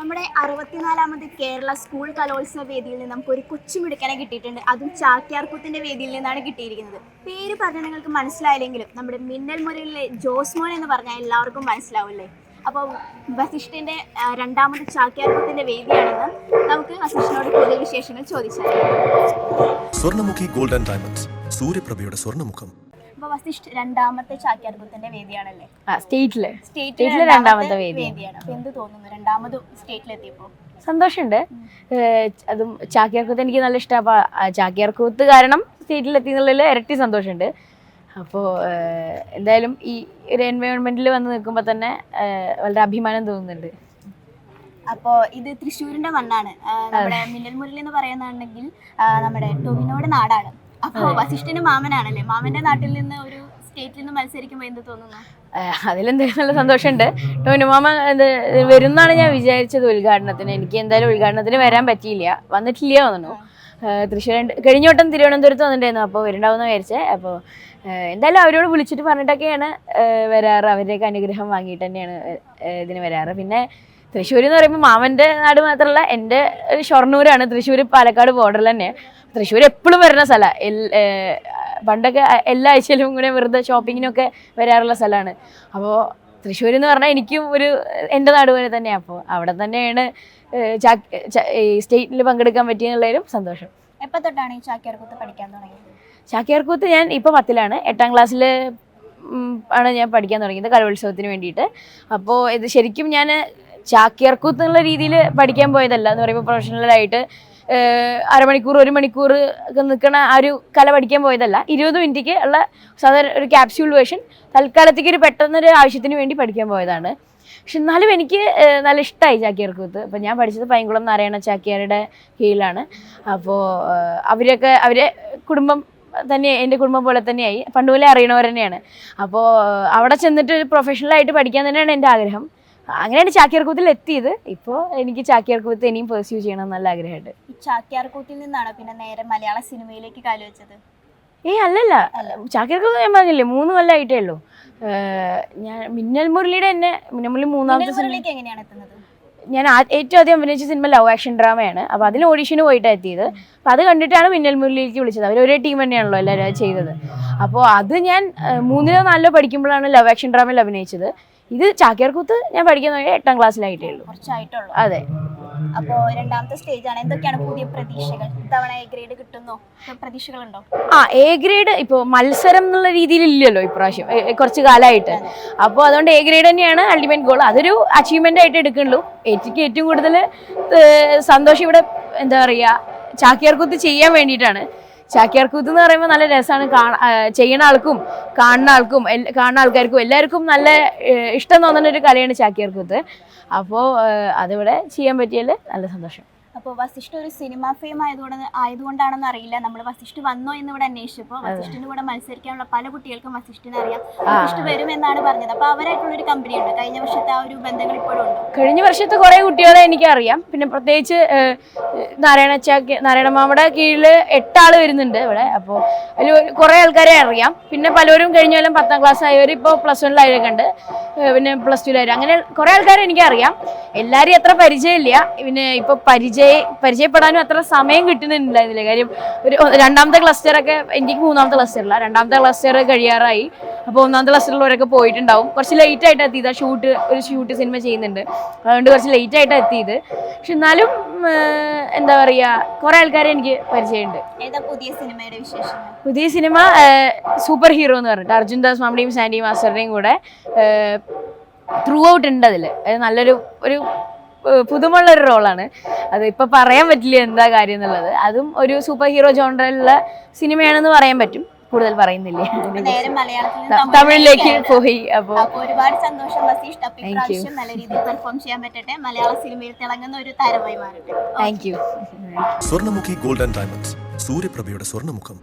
നമ്മുടെ അറുപത്തിനാലാമത് കേരള സ്കൂൾ കലോത്സവ വേദിയിൽ നിന്ന് നമുക്ക് ഒരു കൊച്ചുമിടുക്കനെ കിട്ടിയിട്ടുണ്ട്. അതും ചാക്യാർകൂത്തിന്റെ വേദിയിൽ നിന്നാണ് കിട്ടിയിരിക്കുന്നത്. പേര് പറഞ്ഞ നിങ്ങൾക്ക് മനസ്സിലായില്ലെങ്കിലും നമ്മുടെ മിന്നൽ മുരളിലെ ജോസ്മോൻ എന്ന് പറഞ്ഞാൽ എല്ലാവർക്കും മനസ്സിലാവില്ലേ അപ്പോൾ വസിഷ്ഠിന്റെ രണ്ടാമത് ചാക്യാർകൂത്തിന്റെ വേദിയാണെന്ന് നമുക്ക് വസിഷ്ഠിനോട് കൂടുതൽ വിശേഷങ്ങൾ ചോദിച്ചാൽ. Swarnamukhi golden diamonds. സൂര്യപ്രഭയുടെ സ്വർണമുഖം. അപ്പോൾ വസിഷ്ഠ് രണ്ടാമത്തെ ചാക്യാർകൂത്തിന്റെ വേദിയാണല്ലേ? സ്റ്റേറ്റിൽ. സ്റ്റേറ്റിലെ രണ്ടാമത്തെ വേദി വേദിയാണ്. അപ്പോൾ എന്ത് തോന്നുന്നു? രണ്ടാമതും സ്റ്റേറ്റിലെത്തിയപ്പോ? സന്തോഷമുണ്ട്. അതും ചാക്യാർകൂത്ത് എനിക്ക് നല്ല ഇഷ്ടമാണ് അപ്പോൾ ചാക്യാർകൂത്ത് കാരണം സ്റ്റേറ്റിലെത്തി എന്നുള്ളതിൽ ഇരട്ടി സന്തോഷമുണ്ട്. അപ്പോൾ എന്തായാലും ഈ ഒരു എൻവയോൺമെന്റിൽ വന്ന് നിൽക്കുമ്പോൾ തന്നെ വളരെ അഭിമാനം തോന്നുന്നുണ്ട്. അപ്പോ ഇത് തൃശ്ശൂരിന്റെ മണ്ണാണ്. നമ്മുടെ മിന്നൽ മുരളി എന്ന് പറയുന്നതാണെങ്കിൽ നമ്മുടെ ടൊവിനോയുടെ നാടാണ്. അപ്പോ വസിഷ്ഠന് മാമനാണല്ലേ? മാമന്റെ നാട്ടിൽ നിന്ന് ഒരു സ്റ്റേറ്റിൽ നിന്ന് മത്സരിക്കുമ്പോൾ എന്ത് തോന്നുന്നു? അതിലെന്തായാലും നല്ല സന്തോഷമുണ്ട്. ടോനുമാമ ഇത് വരുന്നാണ് ഞാൻ വിചാരിച്ചത് ഉദ്ഘാടനത്തിന്. എനിക്ക് എന്തായാലും ഉദ്ഘാടനത്തിന് വരാൻ പറ്റിയില്ല. വന്നിട്ടില്ല തോന്നുന്നു. ഏഹ് തൃശ്ശൂർ കഴിഞ്ഞ കഴിഞ്ഞോട്ടം തിരുവനന്തപുരത്ത് വന്നിട്ടുണ്ടായിരുന്നു. അപ്പോൾ വരുന്നുണ്ടാവുന്ന വിചാരിച്ചേ. അപ്പോൾ എന്തായാലും അവരോട് വിളിച്ചിട്ട് പറഞ്ഞിട്ടൊക്കെയാണ് വരാറ്. അവരുടെയൊക്കെ അനുഗ്രഹം വാങ്ങിയിട്ട് തന്നെയാണ് ഇതിന് വരാറ്. പിന്നെ തൃശ്ശൂർ എന്ന് പറയുമ്പോൾ മാമന്റെ നാട് മാത്രമല്ല എന്റെ ഒരു ഷൊർണൂരാണ്. തൃശ്ശൂർ പാലക്കാട് ബോർഡറിൽ തന്നെ തൃശ്ശൂർ എപ്പോഴും വരുന്ന സ്ഥലമാണ് പണ്ടൊക്കെ എല്ലാ ആഴ്ചയിലും ഇങ്ങനെ വെറുതെ ഷോപ്പിങ്ങിനൊക്കെ വരാറുള്ള സ്ഥലമാണ് അപ്പോൾ തൃശ്ശൂർ എന്ന് പറഞ്ഞാൽ എനിക്കും ഒരു എന്റെ നാട് പോലെ തന്നെയാണ് അപ്പോൾ അവിടെ തന്നെയാണ് സ്റ്റേറ്റിൽ പങ്കെടുക്കാൻ പറ്റിയെന്നുള്ളതിലും സന്തോഷം. എപ്പോൾ തൊട്ടാണ് ഈ ചാക്യാർകൂത്ത് പഠിക്കാൻ തുടങ്ങിയത്? ചാക്യാർകൂത്ത് ഞാൻ ഇപ്പോൾ പത്തിലാണ്. എട്ടാം ക്ലാസ്സിൽ ആണ് ഞാൻ പഠിക്കാൻ തുടങ്ങിയത് കലോത്സവത്തിന് വേണ്ടിയിട്ട്. അപ്പോൾ ഇത് ശരിക്കും ഞാൻ ചാക്യാർകൂത്ത് എന്നുള്ള രീതിയിൽ പഠിക്കാൻ പോയതല്ല. എന്ന് പറയുമ്പോൾ പ്രൊഫഷണലായിട്ട് അരമണിക്കൂർ ഒരു മണിക്കൂർ ഒക്കെ നിൽക്കുന്ന ആ ഒരു കല പഠിക്കാൻ പോയതല്ല. ഇരുപത് മിനിറ്റിക്ക് ഉള്ള സാധാരണ ഒരു ക്യാപ്സ്യൂൾ വേർഷൻ തൽക്കാലത്തേക്ക് ഒരു പെട്ടെന്നൊരു ആവശ്യത്തിന് വേണ്ടി പഠിക്കാൻ പോയതാണ്. പക്ഷെ എന്നാലും എനിക്ക് നല്ല ഇഷ്ടമായി ചാക്യാർകൂത്ത് അപ്പം ഞാൻ പഠിച്ചത് പൈങ്കുളം നാരായണ ചാക്യാരുടെ കീഴിലാണ്. അപ്പോൾ അവരൊക്കെ അവരെ കുടുംബം തന്നെ എന്റെ കുടുംബം പോലെ തന്നെയായി. പണ്ട് മുതലേ അറിയണവർ തന്നെയാണ്. അപ്പോൾ അവിടെ ചെന്നിട്ട് ഒരു പ്രൊഫഷണലായിട്ട് പഠിക്കാൻ തന്നെയാണ് എന്റെ ആഗ്രഹം. അങ്ങനെയാണ് ചാക്യാർകൂത്തിൽ എത്തിയത്. ഇപ്പോൾ എനിക്ക് ചാക്യാർകൂത്ത് ഇനിയും പെർസ്യൂ ചെയ്യണം നല്ല ആഗ്രഹമുണ്ട്. ചാക്യാർകൂത്തിൽ നിന്നാണ് പിന്നെ നേരെ മലയാള സിനിമയിലേക്ക് കാലുവെച്ചത്? ഏയ് അല്ലല്ല. ചാക്യാർകൂത്ത് ഞാൻ പറഞ്ഞില്ലേ മൂന്ന് കൊല്ലമായിട്ടേ ഉള്ളൂ. ഞാൻ മിന്നൽ മുരളിയുടെ എന്നെ മിന്നൽ മുരളി മൂന്നാമത്തെ സിനിമയിലേക്ക് എങ്ങനെയാണ് എത്തുന്നത്? ഞാൻ ഏറ്റവും അധികം അഭിനയിച്ച സിനിമ ലവ് ആക്ഷൻ ഡ്രാമയാണ്. അപ്പോൾ അതിന് ഓഡീഷന് പോയിട്ടാണ് എത്തിയത്. അപ്പോൾ അത് കണ്ടിട്ടാണ് മിന്നൽ മുരളിയിലേക്ക് വിളിച്ചത്. അവർ ഒരേ ടീം തന്നെയാണല്ലോ എല്ലാവരും ചെയ്തത്. അപ്പോൾ അത് ഞാൻ മൂന്നിലോ നാലിലോ പഠിക്കുമ്പോഴാണ് ലവ് ആക്ഷൻ ഡ്രാമയിൽ അഭിനയിച്ചത്. ഇത് ചാക്യാർകൂത്ത് ഞാൻ പഠിക്കുന്ന എട്ടാം ക്ലാസ്സിലായിട്ടേ ഉള്ളൂ കുറച്ചായിട്ടുള്ളൂ. അതെ. അപ്പോ രണ്ടാമത്തെ സ്റ്റേജ് ആണ്. എന്തൊക്കെയാണ് പുതിയ പ്രതീക്ഷകൾ? ഇത്തവണ എ ഗ്രേഡ് കിട്ടുന്നോ? പ്രതീക്ഷകളുണ്ടോ? ആ എ ഗ്രേഡ് ഇപ്പോൾ മത്സരം എന്നുള്ള രീതിയിൽ ഇല്ലല്ലോ ഇപ്രാവശ്യം കുറച്ച് കാലമായിട്ട് അപ്പോൾ അതുകൊണ്ട് എ ഗ്രേഡ് തന്നെയാണ് അൾട്ടിമേറ്റ് ഗോൾ അതൊരു അച്ചീവ്മെന്റ് ആയിട്ട് എടുക്കുന്നുള്ളൂ. എനിക്ക് ഏറ്റവും കൂടുതൽ സന്തോഷം ഇവിടെ എന്താ പറയുക ചാക്യാർകൂത്ത് ചെയ്യാൻ വേണ്ടിയിട്ടാണ്. ചാക്യാർകൂത്ത് എന്ന് പറയുമ്പോൾ നല്ല രസമാണ് ചെയ്യുന്ന ആൾക്കും കാണുന്ന ആൾക്കും കാണുന്ന ആൾക്കാർക്കും എല്ലാവർക്കും നല്ല ഇഷ്ടം തോന്നുന്ന ഒരു കലയാണ് ചാക്യാർകൂത്ത് അപ്പോൾ അതിവിടെ ചെയ്യാൻ പറ്റിയാൽ നല്ല സന്തോഷം. അപ്പോൾ വസിഷ്ഠ ഒരു സിനിമ ഫെയിം ആയതുകൊണ്ട് ആയതുകൊണ്ടാണെന്ന് അറിയില്ല. നമ്മൾ വസിഷ്ഠ വന്നോ എന്ന് ഇവിടെ അന്വേഷിച്ചപ്പോൾ വസിഷ്ഠിന്റെ കൂടെ മത്സരിക്കാനുള്ള പല കുട്ടികൾക്കും വസിഷ്ഠിനെ അറിയാം. വസിഷ്ഠ വരും എന്നാണ് പറഞ്ഞത്. അപ്പോൾ അവരായിട്ടുള്ള ഒരു കമ്പനി ഉണ്ട് കഴിഞ്ഞ വർഷത്തെ ആ ഒരു ബന്ധങ്ങൾ ഇപ്പോഴും ഉണ്ട്? കഴിഞ്ഞ വർഷത്തെ കുറെ കുട്ടികളെ എനിക്കറിയാം. പിന്നെ പ്രത്യേകിച്ച് നാരായണച്ചാ നാരായണ മാമയുടെ കീഴിൽ എട്ടാൾ വരുന്നുണ്ട് ഇവിടെ. അപ്പോൾ അതിൽ കുറേ ആൾക്കാരെ അറിയാം. പിന്നെ പലരും കഴിഞ്ഞ കൊല്ലം പത്താം ക്ലാസ് ആയവർ ഇപ്പോൾ പ്ലസ് വണ്ണിലായവരൊക്കെ ഉണ്ട്. പിന്നെ പ്ലസ് ടുവിലായവർ അങ്ങനെ കുറേ ആൾക്കാരെ എനിക്കറിയാം. എല്ലാവരും അത്ര പരിചയമില്ല. പിന്നെ ഇപ്പോൾ പരിചയ പരിചയപ്പെടാനും അത്ര സമയം കിട്ടുന്നുണ്ടായിരുന്നില്ല കാര്യം ഒരു രണ്ടാമത്തെ ക്ലസ്റ്ററൊക്കെ എനിക്ക് മൂന്നാമത്തെ ക്ലസ്റ്ററില്ല രണ്ടാമത്തെ ക്ലസ്റ്റർ കഴിയാറായി. അപ്പോൾ ഒന്നാമത്തെ ക്ലസ്റ്ററിലുള്ളവരൊക്കെ പോയിട്ടുണ്ടാവും. കുറച്ച് ലേറ്റ് ആയിട്ട് എത്തിയത്. ഷൂട്ട് ഒരു ഷൂട്ട് സിനിമ ചെയ്യുന്നുണ്ട്. അതുകൊണ്ട് കുറച്ച് ലേറ്റ് ആയിട്ട് എത്തിയത്. പക്ഷെ എന്നാലും എന്താ പറയുക കുറെ ആൾക്കാരെ എനിക്ക് പരിചയമുണ്ട്. പുതിയ സിനിമയുടെ പുതിയ സിനിമ സൂപ്പർ ഹീറോ എന്ന് പറഞ്ഞിട്ട് അർജുൻ ദാസ് മാമിയും സാൻഡി മാസ്റ്ററുടെയും കൂടെ ത്രൂ ഔട്ട് ഉണ്ട് അതിൽ നല്ലൊരു ഒരു പുതുമുള്ള ഒരു റോളാണ്. അത് ഇപ്പം പറയാൻ പറ്റില്ല എന്താ കാര്യം എന്നുള്ളത്. അതും ഒരു സൂപ്പർ ഹീറോ ജോണറിലുള്ള സിനിമയാണെന്ന് പറയാൻ പറ്റും. കൂടുതൽ പറയുന്നില്ലേ? തമിഴിലേക്ക് പോയി അപ്പോൾ അപ്പോൾ ഒരുപാട് സന്തോഷം വസിഷ്ഠ അപ്പോൾ നല്ല രീതിയിൽ പെർഫോം ചെയ്യാൻ പറ്റട്ടെ. മലയാള സിനിമയിൽ തിളങ്ങുന്ന ഒരു താരമായി മാറട്ടെ. Thank you Swarnamukhi golden and diamonds. സൂര്യപ്രഭയുടെ സ്വർണമുഖം.